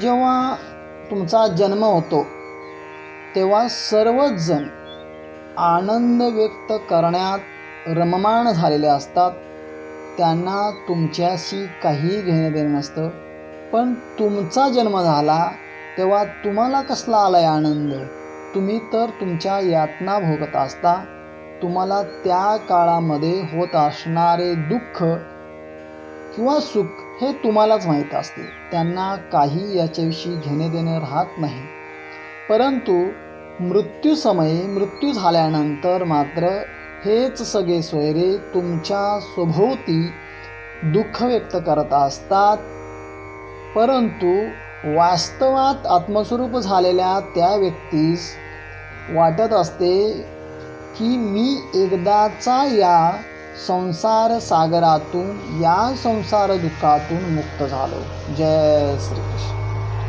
जेव्हा तुमचा जन्म होतो तेव्हा सर्वच जण आनंद व्यक्त करण्यात रममाण झालेले असतात. त्यांना तुमच्याशी काही घेणं देणं नसतं. पण तुमचा जन्म झाला तेव्हा तुम्हाला कसला आला आहे आनंद? तुम्ही तर तुमच्या यातना भोगत असता. तुम्हाला त्या काळामध्ये होत असणारे दुःख किंवा सुख हे तुम्हालाच माहीत असते. त्यांना काही याच्याविषयी घेणे देणं राहत नाही. परंतु मृत्यूसमयी मृत्यू झाल्यानंतर मात्र हेच सगळे सोयरे तुमच्या स्वभोवती दुःख व्यक्त करत असतात. परंतु वास्तवात आत्मस्वरूप झालेल्या त्या व्यक्तीस वाटत असते की मी एकदाचा या संसार सागरातून या संसार दुःखातून मुक्त झालो. जय श्रीकृष्ण.